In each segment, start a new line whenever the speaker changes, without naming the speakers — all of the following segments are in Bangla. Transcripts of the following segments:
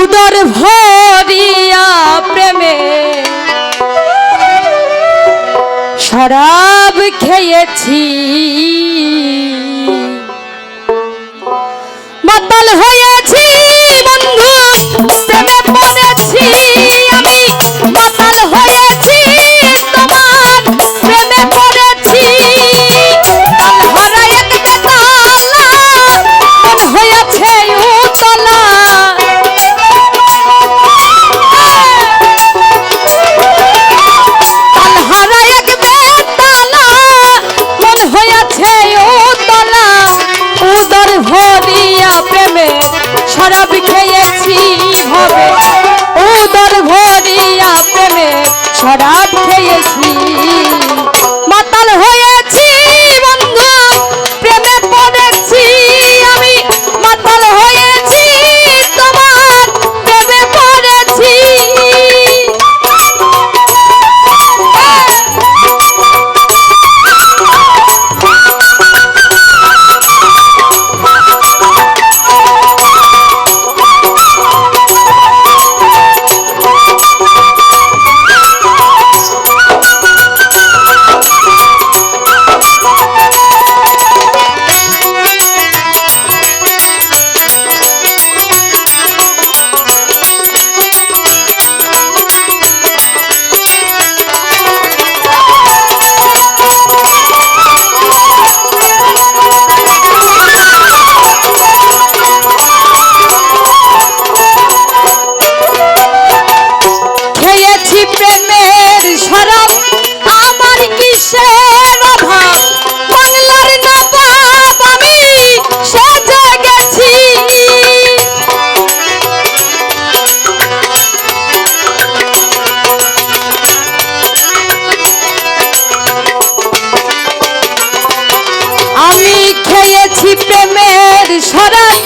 উদর ভরিয়া প্রেমে। শরাব খেয়েছি। মাতাল হয়ে হরম আমার কিসের অভাব? বাংলার নবাব আমি সেজে গেছি। আমি খেয়েছি প্রেমের সরাই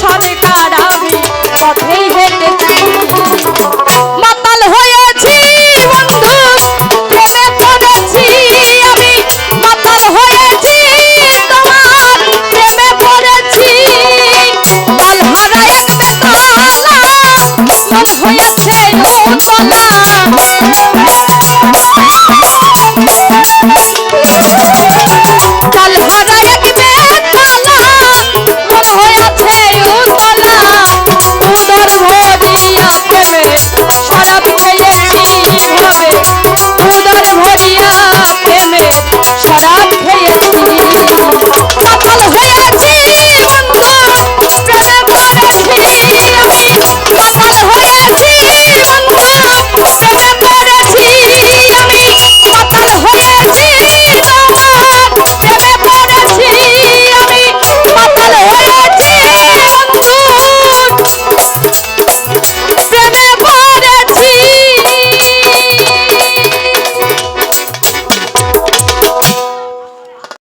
সদে